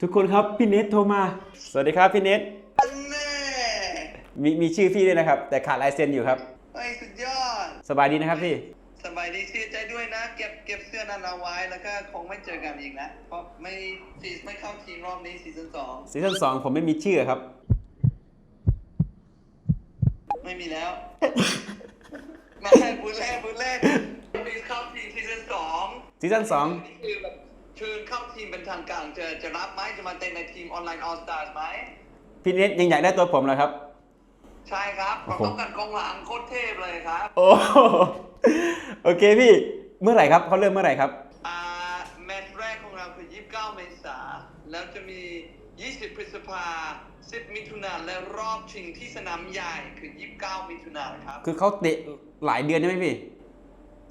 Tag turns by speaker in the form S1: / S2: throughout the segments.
S1: ทุกคนครับพี่เนทโทรมา สวัสดีครับพี่เนท
S2: แน่
S1: มีมีชื่อพี่ด้วยนะครับ แต่ขาดลายเซ็นอยู่ครับ
S2: ไอ้ยสุดยอด
S1: สบายดีนะครับพี่
S2: สบายดีเสียใจด้วยนะ เก็บเก็บเสื้อนั้นเอาไว้แล้วก็คงไม่เจอกันอีกนะเพราะไม่ซีไม่เข้าทีมรอบนี้ซีซั่นสอง
S1: ซีซั่นสองผมไม่มีชื่อครับ
S2: ไม่มีแล้ว มาบุญเล่บุญเล่มีเข้าทีมซีซั่นสอง
S1: ซีซั่นสอง
S2: นี่คือแบบ เชิญเข้าทีมเป็นทางการจะจะรับไหมจะมาเต้นในทีมออนไลน์ออสตาร์ไหม
S1: พี่เนทยังอยากได้ตัวผมเหรอครับ
S2: ใช่ครับ
S1: โอ้
S2: เรา
S1: โห
S2: ต้องการกองหลังโคตรเทพเลยครับ
S1: โอ้โอเคพี่เมื่อไหร่ครับเขาเริ่มเมื่อไหร่ครับ
S2: อ่าแมตช์แรกของเราคือ 29 เมษาแล้วจะมี 20 พฤษภา 10 มิถุนายนและรอบชิงที่สนามใหญ่คือ 29 มิถุนายนครับ
S1: คือเขาเตะหลายเดือนใช่ไหมพี่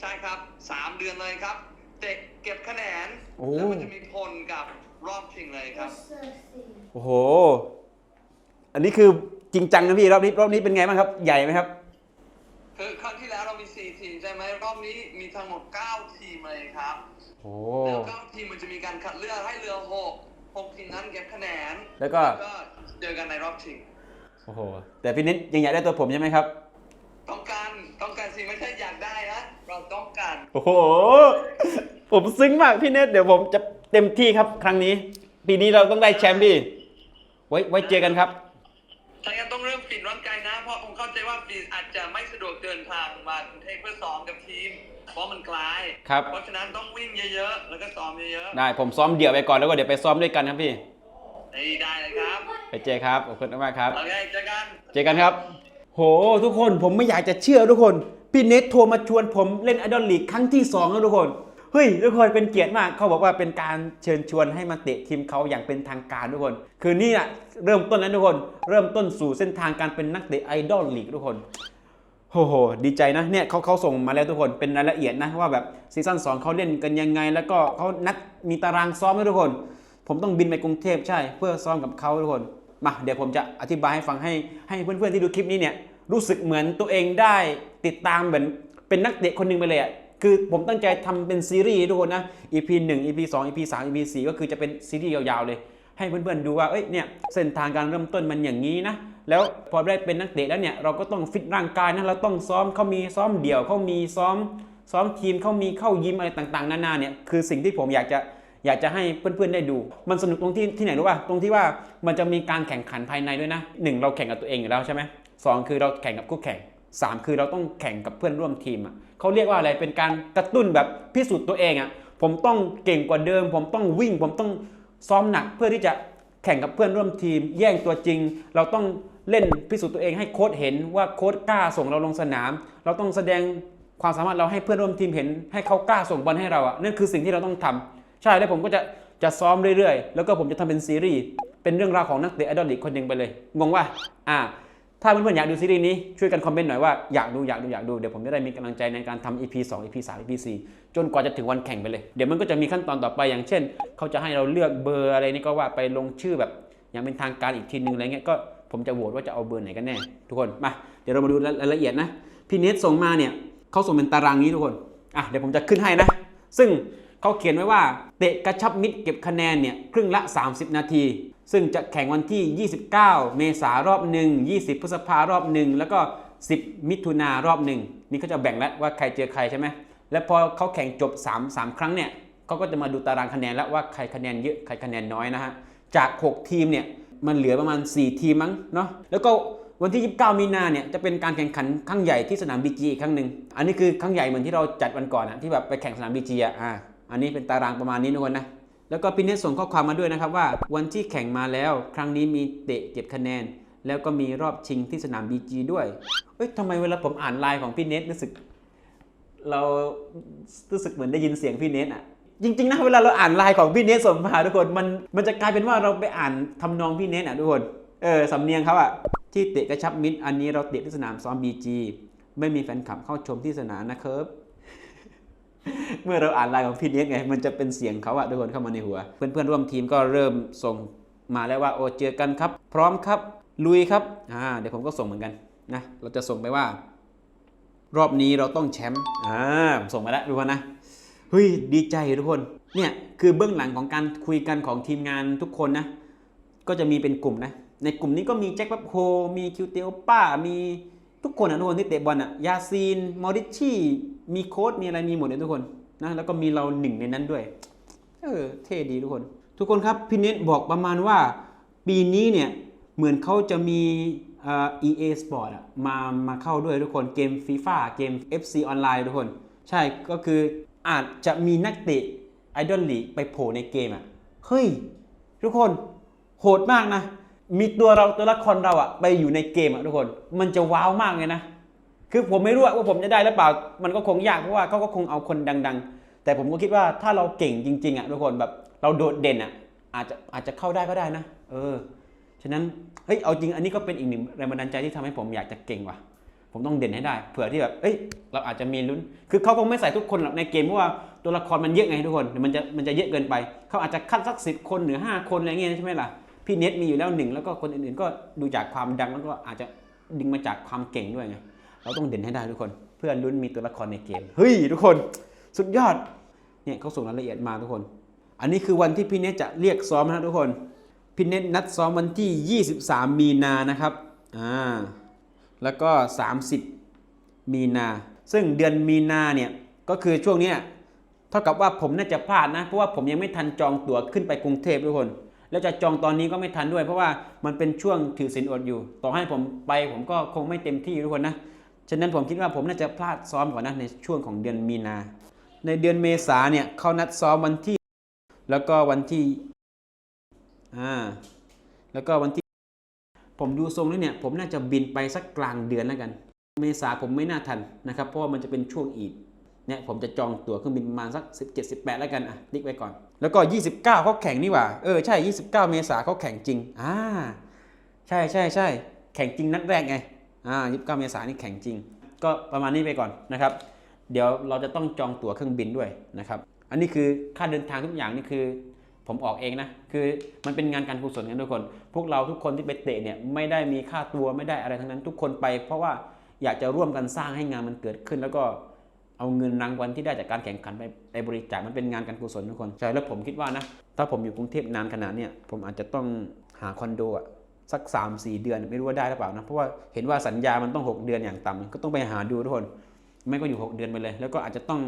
S2: ใช่ครับ 3 เดือนเลยครับ เตะเก็บคะแนน
S1: โอ้
S2: แล้วมันจะมีผลกับรอบชิงเลยครับ
S1: โอ้โห อันนี้คือจริงจังนะพี่รอบนี้รอบนี้เป็นไงบ้างครับ ใหญ่ไหมครับ
S2: คือครั้งที่แล้วเรามี 4 ทีมใช่ไหมรอบนี้มีทั้งหมด 9 ทีมเลยครับ
S1: โอ้
S2: แล้ว9ทีมมันจะมีการคัดเลือกให้เรือ6 6ทีมนั้นเก็บคะแนน
S1: แล้วก็
S2: ก็เจอกันในรอบชิง
S1: โอ้โห แต่พี่เนทยังอยากได้ตัวผมใช่ไหมครับ
S2: ต้องการต้องการสิไม่ใช่อยากได้นะเราต้องการ
S1: โอ้โห ผมซึ้งมากพี่เนทเดี๋ยวผมจะเต็มที่ครับครั้งนี้ ปีนี้เราต้องได้แชมป์พี่ ไว้ไว้เจอกันครับ
S2: ถ้างั้นต้องเริ่มฟิตร่างกายนะ เพราะผมเข้าใจว่าฟิตอาจจะไม่สะดวกเดินทางมากรุงเทพเพื่อซ้อมกับทีม เพราะมันไกล
S1: ครับ
S2: เพราะฉะนั้นต้องวิ่งเยอะๆ แล้วก็ซ้อมเยอะ
S1: ได้ผมซ้อมเดี่ยวไปก่อนแล้วก็เดี๋ยวไปซ้อมด้วยกันครับพี่
S2: ๆได้ได้เลยครับ
S1: ไปเจอครับขอบคุณมากครับ
S2: โอเคเจอกัน
S1: เจอกันครับ โห ทุกคนผมไม่อยากจะเชื่อทุกคน พี่เนทโทรมาชวนผมเล่นไอดอลลีกครั้งที่2แล้วทุกคน เฮ้ยทุกคนเป็นเกียรติมากเขาบอกว่าเป็นการเชิญชวนให้มาเตะทีมเขาอย่างเป็นทางการทุกคน คือนี่แหละเริ่มต้นแล้วทุกคน เริ่มต้นสู่เส้นทางการเป็นนักเตะไอดอลลีกทุกคนโอ้โหดีใจนะเนี่ยเขาเขาส่งมาแล้วทุกคนเป็นรายละเอียดนะว่าแบบซีซั่น2เขาเล่นกันยังไง แล้วก็เขานัดมีตารางซ้อมด้วยทุกคน ผมต้องบินไปกรุงเทพใช่ เพื่อซ้อมกับเขาทุกคนมาเดี๋ยวผมจะอธิบายให้ฟังให้ให้เพื่อนๆที่ดูคลิปนี้เนี่ยรู้สึกเหมือนตัวเองได้ติดตามเหมือนเป็นนักเตะคนหนึ่งไปเลยอะ คือผมตั้งใจทำเป็นซีรีส์ทุกคนนะ EP 1 EP 2 EP 3 EP 4ก็คือจะเป็นซีรีส์ยาวๆเลย ให้เพื่อนๆดูว่าเอ้ยเนี่ยเส้นทางการเริ่มต้นมันอย่างนี้นะแล้วพอได้เป็นนักเตะแล้วเนี่ยเราก็ต้องฟิตร่างกายนะเราต้องซ้อมเขามีซ้อมเดี่ยวเขามีซ้อม ซ้อมทีมเขามีเข้ายิมอะไรต่างๆ นานาเนี่ยคือสิ่งที่ผมอยากจะอยากจะให้เพื่อนๆได้ดู มันสนุกตรงที่ที่ไหนรู้ป่ะตรงที่ว่ามันจะมีการแข่งขันภายในด้วยนะหนึ่งเราแข่งกับตัวเองอยู่แล้วใช่ไหมสองคือเราแข่งกับคู่แข่ง สามคือเราต้องแข่งกับเพื่อนร่วมทีมอะเขาเรียกว่าอะไรเป็นการกระตุ้นแบบพิสูจน์ตัวเองอะผมต้องเก่งกว่าเดิม ผมต้องวิ่ง ผมต้องซ้อมหนักเพื่อที่จะแข่งกับเพื่อนร่วมทีม แย่งตัวจริง เราต้องเล่นพิสูจน์ตัวเองให้โค้ชเห็นว่าโค้ชกล้าส่งเราลงสนาม เราต้องแสดงความสามารถเราให้เพื่อนร่วมทีมเห็น ให้เขากล้าส่งบอลให้เราอะนั่นคือสิ่งที่เราต้องทำใช่แล้วผมก็จะจะซ้อมเรื่อยๆ แล้วก็ผมจะทำเป็นซีรีส์เป็นเรื่องราวของนักเตะไอดอลลีกคนหนึ่งไปเลยงงว่าอ่า ถ้าเพื่อนๆอยากดูซีรีส์นี้ช่วยกันคอมเมนต์หน่อยว่าอยากดูอยากดูอยากดูเดี๋ยวผมจะได้มีกำลังใจในการทำ EP 2 EP 3 EP 4จนกว่าจะถึงวันแข่งไปเลย เดี๋ยวมันก็จะมีขั้นตอนต่อไปอย่างเช่น เขาจะให้เราเลือกเบอร์อะไรนี่ก็ว่าไปลงชื่อแบบอย่างเป็นทางการอีกทีนึงอะไรเงี้ยก็ผมจะโหวตว่าจะเอาเบอร์ไหนกันแน่ทุกคนมาเดี๋ยวเรามาดูรายละเอียดนะพี่เนทส่งมาเนี่ยเขาส่งเป็นตารางนี้ทุกคนอะเดี๋ยวผมจะขึ้นให้นะ ซึ่ง เขาเขียนไว้ว่าเตะกระชับมิตรเก็บคะแนนเนี่ยครึ่งละ 30 นาที ซึ่งจะแข่งวันที่ 29 เมษารอบหนึ่ง20 พฤษภารอบหนึ่งแล้วก็ 10 มิถุนารอบหนึ่งนี่เขาจะแบ่งแล้วว่าใครเจอใครใช่ไหมแล้วพอเขาแข่งจบ 3 3 ครั้งเนี่ยเขาก็จะมาดูตารางคะแนนแล้วว่าใครคะแนนเยอะใครคะแนนน้อยนะฮะจาก 6 ทีมเนี่ยมันเหลือประมาณ 4 ทีมมั้งเนาะแล้วก็วันที่ 29 มีนาเนี่ยจะเป็นการแข่งขันครั้งใหญ่ที่สนามบีจีอีกครั้งหนึ่ง อันนี้คือครั้งใหญ่เหมือนที่เราจัดวันก่อนอะที่แบบไปแข่งสนามบีจีอะอ่า อันนี้เป็นตารางประมาณนี้ทุกคนนะแล้วก็พี่เนสส่งข้อความมาด้วยนะครับว่า วันที่แข่งมาแล้ว ครั้งนี้มีเตะเก็บคะแนน แล้วก็มีรอบชิงที่สนามบีจีด้วยเอ้ยทำไมเวลาผมอ่านไลน์ของพี่เนสรู้สึก เรารู้สึกเหมือนได้ยินเสียงพี่เนสอะจริงๆนะเวลาเราอ่านไลน์ของพี่เนสส่งมาทุกคนมันมันจะกลายเป็นว่าเราไปอ่านทำนองพี่เนสอะทุกคนเออสำเนียงเขาอะที่เตะกระชับมิตรอันนี้เราเตะที่สนามซ้อมบีจีไม่มีแฟนคลับเข้าชมที่สนามนะครับ เมื่อเราอ่านไลน์ของพี่เนสไง มันจะเป็นเสียงเขาอะทุกคนเข้ามาในหัว เพื่อนๆร่วมทีมก็เริ่มส่งมาแล้วว่าโอ้เจอกันครับ พร้อมครับ ลุยครับอ่าเดี๋ยวผมก็ส่งเหมือนกันนะเราจะส่งไปว่า รอบนี้เราต้องแชมป์อ่าผมส่งมาแล้วทุกคนนะเฮ้ยดีใจทุกคนเนี่ยคือเบื้องหลังของการคุยกันของทีมงานทุกคนนะ ก็จะมีเป็นกลุ่มนะ ในกลุ่มนี้ก็มีแจ็คบับโฮมีคิวเตโอป้ามีทุกคนนะทุกคนที่เตะบอลอะยาซีนมอริชชี่ มีโค้ดมีอะไรมีหมดเลยทุกคนนะแล้วก็มีเราหนึ่งในนั้นด้วย เออเท่ดีทุกคน ทุกคนครับพี่เน็ตบอกประมาณว่า ปีนี้เนี่ยเหมือนเขาจะมีเอ่อ EA Sport อะมามาเข้าด้วยทุกคนเกม FIFA เกม FC ออนไลน์ทุกคน ใช่ก็คืออาจจะมีนักเตะไอดอลลีไปโผล่ในเกมอะเฮ้ย ทุกคนโหดมากนะ มีตัวเราตัวละครเราอะไปอยู่ในเกมอะทุกคน มันจะว้าวมากเลยนะ คือผมไม่รู้ว่าผมจะได้หรือเปล่า มันก็คงยากเพราะว่าเขาก็คงเอาคนดัง ๆ แต่ผมก็คิดว่าถ้าเราเก่งจริงๆอะทุกคนแบบเราโดดเด่นอะอาจจะอาจจะเข้าได้ก็ได้นะ เออ ฉะนั้นเฮ้ยเอาจริงอันนี้ก็เป็นอีกหนึ่งแรงบันดาลใจที่ทำให้ผมอยากจะเก่งว่ะ ผมต้องเด่นให้ได้ เผื่อที่แบบเอ้ย เราอาจจะมีลุ้น คือเขาคงไม่ใส่ทุกคนหรอกในเกมเพราะว่าตัวละครมันเยอะไงทุกคน มันจะมันจะเยอะเกินไป เขาอาจจะคัดสักสิบคนหรือห้าคนอะไรเงี้ยใช่ไหมล่ะ พี่เน็ตมีอยู่แล้วหนึ่งแล้วก็คนอื่นๆ ก็ดูจากความดังแล้วก็อาจจะดึงมาจากความเก่งด้วยไง เราต้องเด่นให้ได้ทุกคน เพื่อลุ้นมีตัวละครในเกม เฮ้ยทุกคน สุดยอด เนี่ยเขาส่งรายละเอียดมาทุกคน อันนี้คือวันที่พี่เนตจะเรียกซ้อมนะทุกคน พี่เนตนัดซ้อมวันที่ 23 มีนานะครับ อ่า แล้วก็ 30 มีนา ซึ่งเดือนมีนาเนี่ย ก็คือช่วงเนี้ยเท่ากับว่าผมน่าจะพลาดนะ เพราะว่าผมยังไม่ทันจองตั๋วขึ้นไปกรุงเทพทุกคนแล้วจะจองตอนนี้ก็ไม่ทันด้วย เพราะว่ามันเป็นช่วงถือศีลอดอยู่ ต่อให้ผมไปผมก็คงไม่เต็มที่ทุกคนนะ ฉะนั้นผมคิดว่าผมน่าจะพลาดซ้อมก่อนนะในช่วงของเดือนมีนา ในเดือนเมษาเนี่ยเขานัดซ้อมวันที่ แล้วก็วันที่อ่าแล้วก็วันที่ ผมดูทรงแล้วเนี่ยผมน่าจะบินไปสักกลางเดือนแล้วกัน เมษาผมไม่น่าทันนะครับเพราะว่ามันจะเป็นช่วงอีดเนี่ยผมจะจองตั๋วเครื่องบินประมาณสัก 17 18 แล้วกันอะติ๊กไว้ก่อน แล้วก็ 29เขาแข่งนี่หว่าเออใช่ 29 เมษาเขาแข่งจริงอ่าใช่ใช่ใช่แข่งจริงนัดแรกไง อ่า29เมษานี่แข่งจริง ก็ประมาณนี้ไปก่อนนะครับ เดี๋ยวเราจะต้องจองตั๋วเครื่องบินด้วยนะครับ อันนี้คือค่าเดินทางทุกอย่างนี่คือ ผมออกเองนะ คือมันเป็นงานการกุศลกันทุกคน พวกเราทุกคนที่ไปเตะเนี่ยไม่ได้มีค่าตัวไม่ได้อะไรทั้งนั้น ทุกคนไป เพราะว่าอยากจะร่วมกันสร้างให้งานมันเกิดขึ้นแล้วก็เอาเงินรางวัลที่ได้จากการแข่งขันไปไปบริจาค มันเป็นงานการกุศลทุกคน ใช่ แล้วผมคิดว่านะ ถ้าผมอยู่กรุงเทพนานขนาดเนี่ยผมอาจจะต้องหาคอนโดอะ สัก 3-4 เดือนไม่รู้ว่าได้หรือเปล่านะเพราะว่าเห็นว่าสัญญามันต้อง 6 เดือนอย่างต่ำก็ต้องไปหาดูทุกคนไม่ก็อยู่ 6 เดือนไปเลย แล้วก็อาจจะต้อง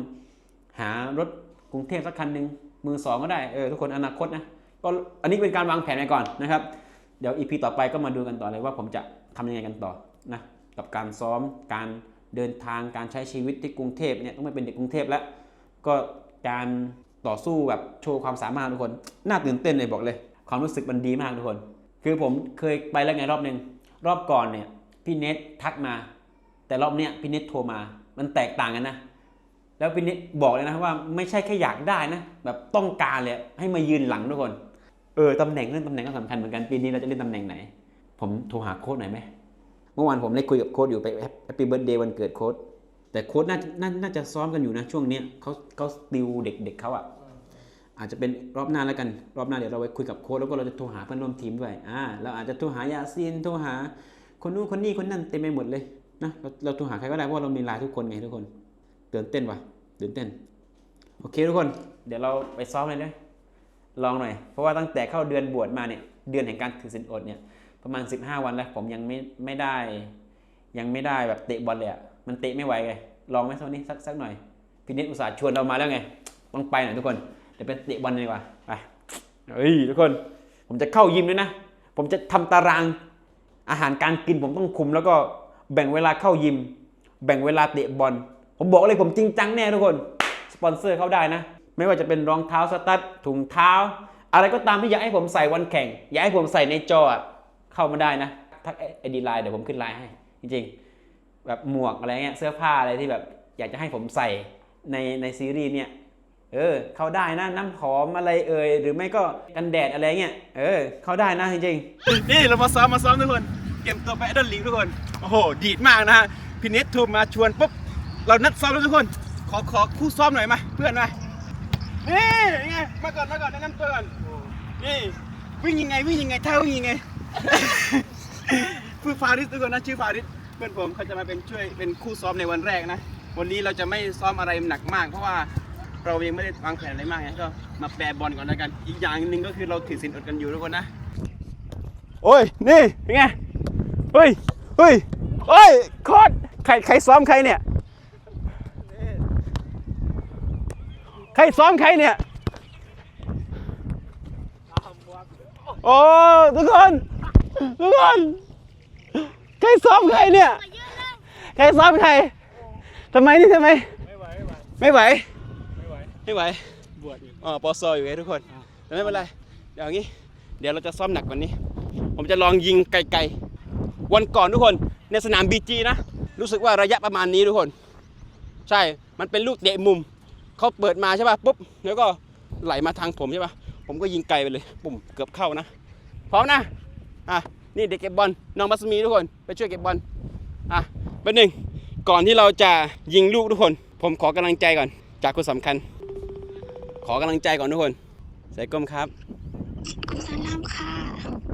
S1: หารถกรุงเทพสักคันหนึ่งมือสองก็ได้เออทุกคนอนาคตนะก็อันนี้เป็นการวางแผนไปก่อนนะครับ เดี๋ยวอีพีต่อไปก็มาดูกันต่อเลยว่าผมจะทำยังไงกันต่อนะกับการซ้อมการเดินทางการใช้ชีวิตที่กรุงเทพเนี่ยต้องไม่เป็นเด็กกรุงเทพแล้ว ก็การต่อสู้แบบโชว์ความสามารถทุกคน น่าตื่นเต้นเลยบอกเลย ความรู้สึกมันดีมากทุกคน คือผมเคยไปแล้วไงรอบหนึ่งรอบก่อนเนี่ยพี่เน็ตทักมา แต่รอบเนี้ยพี่เน็ตโทรมา มันแตกต่างกันนะ แล้วพี่เน็ตบอกเลยนะว่าไม่ใช่แค่อยากได้นะ แบบต้องการเลยให้มายืนหลังทุกคน เออตำแหน่งเรื่องตำแหน่งก็สำคัญเหมือนกันปีนี้เราจะเล่นตำแหน่งไหน ผมโทรหาโค้ดหน่อยไหมเมื่อวานผมได้คุยกับโค้ดอยู่ไปแฮปปี้เบิร์ดเดย์วันเกิดโค้ดแต่โค้ดน่าน่าน่าจะซ้อมกันอยู่นะช่วงเนี้ยเขาเขาติวเด็กๆเขาอะ อาจจะเป็นรอบหน้าแล้วกัน รอบหน้าเดี๋ยวเราไปคุยกับโค้ดแล้วก็เราจะโทรหาเพื่อนร่วมทีมด้วยอ่าเราอาจจะโทรหายาซีนโทรหา คนนู้นคนนี้คนนั่นเต็มไปหมดเลยนะเราเราโทรหาใครก็ได้เพราะว่าเรามีไลน์ทุกคนไงทุกคนตื่นเต้นว่ะตื่นเต้นโอเคทุกคน เดี๋ยวเราไปซ้อมเลยนะลองหน่อย เพราะว่าตั้งแต่เข้าเดือนบวชมาเนี่ยเดือนแห่งการถือศีลอดเนี่ยประมาณ 15 วันแล้วผมยังไม่ไม่ได้ ยังไม่ได้แบบเตะบอลเลยอะมันเตะไม่ไหวไงลองไหมสักนี้สักสักหน่อยพี่เนตอุตส่าห์ชวนเรามาแล้วไงต้องไปหน่อยทุกคน เดี๋ยวไปเตะบอลดีกว่าไปเฮ้ยทุกคน ผมจะเข้ายิมด้วยนะ ผมจะทำตารางอาหารการกินผมต้องคุม แล้วก็แบ่งเวลาเข้ายิม แบ่งเวลาเตะบอล ผมบอกเลยผมจริงจังแน่ทุกคน สปอนเซอร์เข้าได้นะ ไม่ว่าจะเป็นรองเท้าสตั๊ดถุงเท้า อะไรก็ตามที่อยากให้ผมใส่วันแข่ง อยากให้ผมใส่ในจออะเข้ามาได้นะทักไอดีไลน์เดี๋ยวผมขึ้นไลน์ให้ จริงๆ แบบหมวกอะไรเงี้ยเสื้อผ้าอะไรที่แบบอยากจะให้ผมใส่ในในซีรีส์เนี่ย เออเข้าได้นะน้ำหอมอะไรเอ่ยหรือไม่ก็กันแดดอะไรเงี้ยเออเข้าได้นะจริงๆนี่เรามาซ้อมมาซ้อมทุกคนเตรียมตัวไปไอดอลลีกทุกคนโอ้โหดีดมากนะฮะพี่เนทโทรมาชวนปุ๊บเรานัดซ้อมแล้วทุกคน ขอขอคู่ซ้อมหน่อยมาเพื่อนมานี่ยังไงมาก่อนมาก่อนแนะนำตัวก่อนนี่วิ่งยังไงวิ่งยังไงท่าวิ่งยังไงคือฟาริสทุกคนนะชื่อฟาริสเพื่อนผมเขาจะมาเป็นช่วยเป็นคู่ซ้อมในวันแรกนะวันนี้เราจะไม่ซ้อมอะไรหนักมากเพราะว่า เรายังไม่ได้วางแผนอะไรมากไงก็มาแปรบอลก่อนแล้วกัน อีกอย่างหนึ่งก็คือเราถือสินอดกันอยู่ทุกคนนะ โอ้ย นี่เป็นไง เฮ้ย เฮ้ยเฮ้ยโคตรใครใครซ้อมใครเนี่ย ใครซ้อมใครเนี่ย โอ้ทุกคนทุกคนใครซ้อมใครเนี่ย ใครซ้อมใครทำไมนี่ทำไม
S3: ไม่ไหว ไม่ไหว
S1: ไม่ไหว
S3: ไม่ไหว
S1: ไม่ไหว
S3: บวชอีก
S1: อ๋อปอซออยู่ไงทุกคนแต่ไม่เป็นไร เดี๋ยวอย่างนี้ เดี๋ยวเราจะซ้อมหนักกว่านี้ ผมจะลองยิงไกลๆ วันก่อนทุกคนในสนามบีจีนะ รู้สึกว่าระยะประมาณนี้ทุกคน ใช่ มันเป็นลูกเตะมุม เขาเปิดมาใช่ป่ะปุ๊บ แล้วก็ไหลมาทางผมใช่ป่ะ ผมก็ยิงไกลไปเลย ปุ่มเกือบเข้านะ พร้อมนะ อะ นี่เด็กเก็บบอล น้องมัสมีทุกคน ไปช่วยเก็บบอล อะเป็นหนึ่ง ก่อนที่เราจะยิงลูกทุกคน ผมขอกำลังใจก่อน จากคนสำคัญ ขอกำลังใจก่อนทุกคนใส่ก้มครับ
S4: คุณสลามค่ะ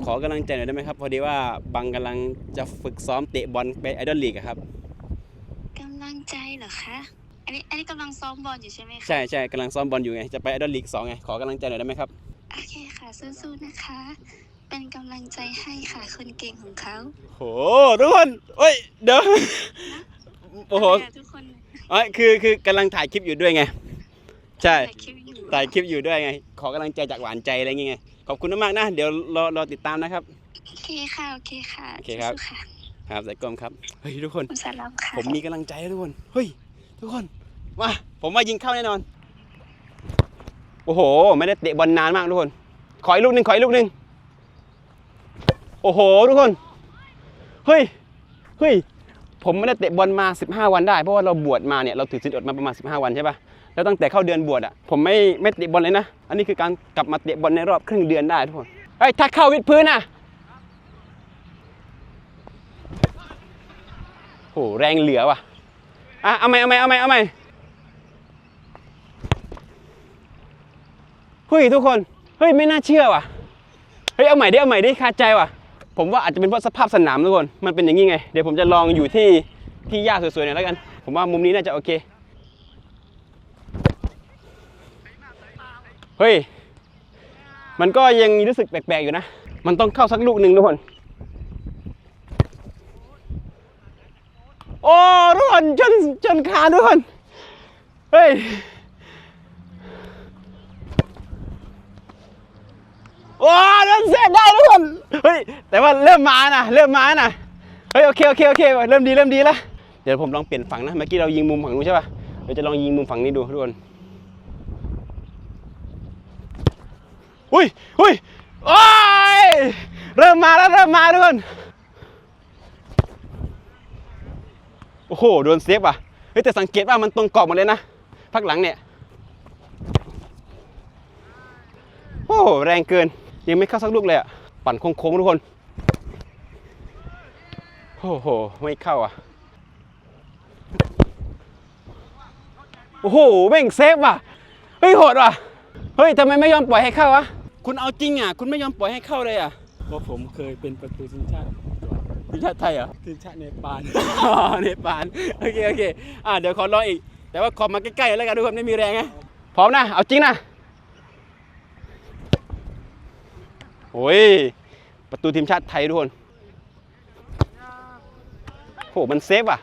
S1: ขอกำลังใจหน่อยได้ไหมครับ พอดีว่าบังกำลังจะฝึกซ้อมเตะบอลไปไอดอลลีกครับ
S4: กำลังใจเหรอคะอันนี้อันนี้กำลังซ้อมบอลอยู่ใช่ไหมคะ
S1: ใช่ใช่กำลังซ้อมบอลอยู่ไงจะไปไอดอลลีกสองไงขอกำลังใจหน่อยได้ไหมครับ
S4: โอเคค่ะสู้ๆนะคะ เป็นกำลังใจให้ค่ะคนเก่งของเขา
S1: โหทุกคนเอ้ยเดี๋ยวโอ้โห
S4: ค่ะทุกคน
S1: เอ้ยคือคือกำลังถ่ายคลิปอยู่ด้วยไง ใช่
S4: ถ่ายคลิปอยู่
S1: ถ่ายคลิปอยู่ด้วยไง ขอกำลังใจจากหวานใจอะไรเงี้ยไงขอบคุณมากๆนะ เดี๋ยวรอรอติดตามนะครับ
S4: โอเคค่ะโอเคค่ะ
S1: โอเคครับ
S4: สู้ๆค่ะ
S1: ครับใส่กลมครับ เฮ้ยทุกคน
S4: คุณสลามค่ะ
S1: ผมมีกำลังใจแล้วทุกคน เฮ้ย ทุกคน มา ผมว่ายิงเข้าแน่นอน โอ้โห ไม่ได้เตะบอลนานมากทุกคน ขออีกลูกหนึ่งขออีกลูกหนึ่งโอ้โห ทุกคน เฮ้ย เฮ้ย ผมไม่ได้เตะบอลมา 15 วันได้ เพราะว่าเราบวชมาเนี่ย เราถือศีลอดมาประมาณ 15 วันใช่ปะ แล้วตั้งแต่เข้าเดือนบวชอะผมไม่ไม่เตะบอลเลยนะ อันนี้คือการกลับมาเตะบอลในรอบครึ่งเดือนได้ทุกคนเฮ้ถ้าเข้าวิดพื้นอะโหแรงเหลือว่ะอะเอาไหมเอาไหมเอาไหมเอาไหมเฮ้ยทุกคนเฮ้ยไม่น่าเชื่อว่ะเฮ้ยเอาใหม่ดิเอาใหม่ดิคาใจว่ะ ผมว่าอาจจะเป็นเพราะสภาพสนามทุกคนมันเป็นอย่างนี้ไง เดี๋ยวผมจะลองอยู่ที่ที่หญ้าสวยๆหน่อยแล้วกัน ผมว่ามุมนี้น่าจะโอเค ฮ้ย มันก็ยังรู้สึกแปลกๆอยู่นะ มันต้องเข้าสักลูกหนึ่งทุกคน โอ้ทุกคนจนจนขาทุกคน เฮ้ย โอ้โดนเซฟได้ทุกคน เฮ้ย แต่ว่าเริ่มมานะเริ่มมานะเฮ้ยโอเคโอเคโอเคเริ่มดีเริ่มดีแล้ว เดี๋ยวผมลองเปลี่ยนฝั่งนะ เมื่อกี้เรายิงมุมฝั่งนู้นใช่ป่ะ เดี๋ยวจะลองยิงมุมฝั่งนี้ดูทุกคน อุ้ยอุ้ยโอ้ยเริ่มมาแล้วเริ่มมาทุกคนโอ้โหโดนเซฟว่ะเฮ้ยแต่สังเกตว่ามันตรงกรอบหมดเลยนะพักหลังเนี่ยโอ้โหแรงเกินยังไม่เข้าสักลูกเลยอะปั่นโค้งๆทุกคนโอ้โหไม่เข้าอะโอ้โหแม่งเซฟว่ะเฮ้ยโหดว่ะเฮ้ยทำไมไม่ยอมปล่อยให้เข้าวะ คุณเอาจริงอะ คุณไม่ยอมปล่อยให้เข้าเลยอะ
S3: เพราะผมเคยเป็นประตูทีมชาติ
S1: ทีมชาติไทยเหรอ
S3: ทีมชาติเนปาล
S1: อ๋อเนปาลโอเคโอเคอะเดี๋ยวขอลองอีก แต่ว่าขอมาใกล้ๆแล้วกันทุกคนไม่มีแรงไงพร้อมนะเอาจริงนะโอ้ยประตูทีมชาติไทยทุกคนโหมันเซฟอะ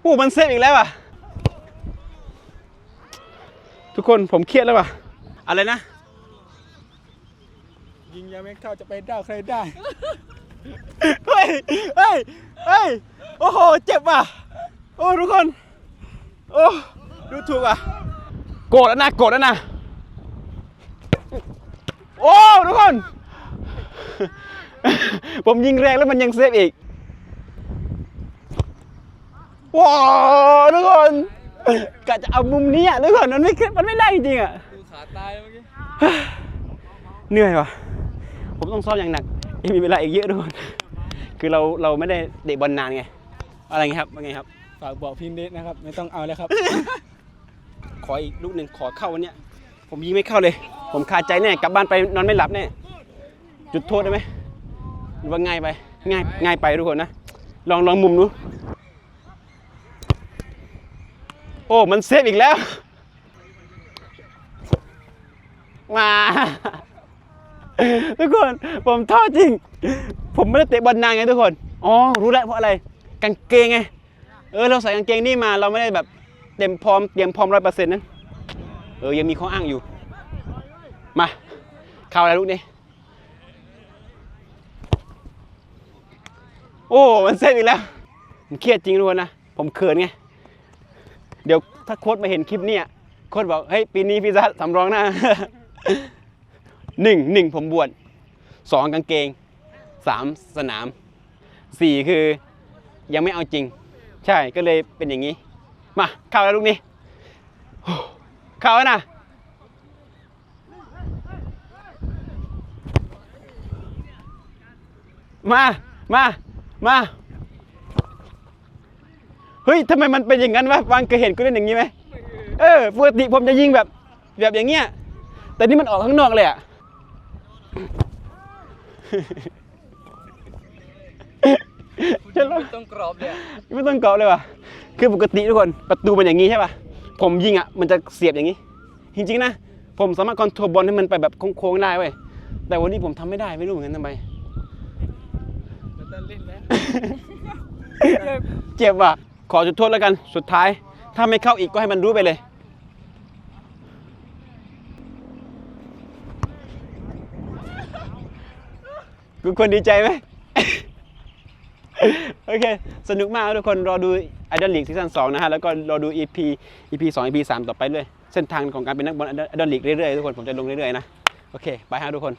S1: โอ้มันเซฟอีกแล้วอะ ทุกคนผมเครียดแล้วว่ะอะไรนะ
S3: ยิงยังไม่เข้าจะไปด้าใครได้
S1: เฮ้ย เฮ้ย เฮ้ย โอ้โห เจ็บว่ะ โอ้ทุกคน โอ้ดูถูกอะ โกรธแล้วนะ โกรธแล้วนะ โอ้ทุกคน ผมยิงแรงแล้วมันยังเซฟอีก ว้าวทุกคน กะจะเอามุมนี้อะทุกคนมันไม่มันไม่ได้จริงๆอะ
S3: ดูขาตายเมื่อกี้
S1: เหนื่อยว่ะผมต้องซ้อมอย่างหนักยังมีเวลาอีกเยอะทุกคนคือเราเราไม่ได้เตะบอลนานไงอะไรเงี้ยครับว่าไงครับ
S3: ฝากบอกพี่เนทนะครับ ไม่ต้องเอาแล้วครับ
S1: ขออีกลูกหนึ่งขอเข้าวันเนี้ยผมยิงไม่เข้าเลย ผมคาใจแน่กลับบ้านไปนอนไม่หลับแน่จุดโทษได้ไหมหรือว่าง่ายไปง่ายง่ายไปทุกคนนะลองลองมุมนู้น โอ้ มันเซฟอีกแล้ว มาทุกคนผมท้อจริง ผมไม่ได้เตะบอลนานไงทุกคน อ๋อ รู้แล้วเพราะอะไร กางเกงไง เออ เราใส่กางเกงนี่มา เราไม่ได้แบบเต็มพร้อมเตรียมพร้อมร้อยเปอร์เซ็นต์นั้นเออ ยังมีข้ออ้างอยู่ มา เข้าแล้วลูกนี้โอ้ มันเซฟอีกแล้ว ผมเครียดจริงทุกคนนะ ผมเขินไง เดี๋ยวถ้าโค้ดมาเห็นคลิปเนี่ยโค้ดบอกเฮ้ยปีนี้พี่ซัดสำรองหน้าหนึ่งหนึ่งผมบวชสองกางเกงสามสนามสี่คือยังไม่เอาจริง ใช่ก็เลยเป็นอย่างนี้ มาเข้าแล้วลูกนี้เข้าแล้วนะมา มา มา ฮ้ยทำไมมันเป็นอย่างนั้นวะวางเคยเห็นกูเล่นอย่างนี้ไหมเออปกติผมจะยิงแบบแบบอย่างเงี้ย แต่นี่มันออกข้างนอกเลยอะจะลอง
S3: ต้องกรอบเลยอะ
S1: ไม่ต้องเกาะเลยว่ะคือปกติทุกคนประตูมันอย่างนี้ใช่ป่ะผมยิงอะมันจะเสียบอย่างนี้ จริงๆนะผมสามารถคอนโทรลบอลให้มันไปแบบโค้งๆได้เว้ยแต่วันนี้ผมทำไม่ได้ไม่รู้เหมือนกันทำไม
S3: จะเต้นเล่นแล้ว
S1: เจ็บว่ะ ขอจุดโทษแล้วกัน สุดท้าย ถ้าไม่เข้าอีกก็ให้มันรู้ไปเลย กูควรดีใจไหมโอเค สนุกมากทุกคน รอดู Idol League ซีซั่น2นะฮะ แล้วก็รอดู EP EP 2 EP 3ต่อไปเลยเส้นทางของการเป็นนักบอล Idol League เรื่อยๆ ทุกคน ผมจะลงเรื่อยๆ นะ โอเคบายฮะทุกคน